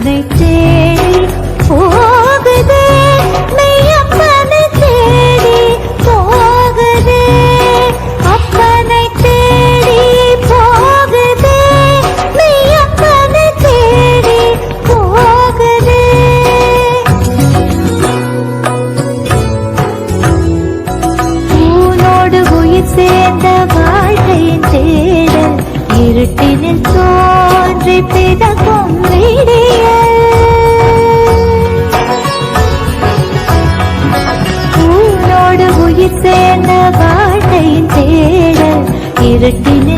அப்பனை தேடி போகுதே மெய்யப்பனை தேடி போகுதே அப்பனை தேடி போகுதே மெய்யப்பனை தேடி போகுதே. ஊனோடு உயிர் சேர்ந்த வாழ்க்கையின் தேடல் இருட்டினில் தோன்றி பிதக்கும் விரட்டினே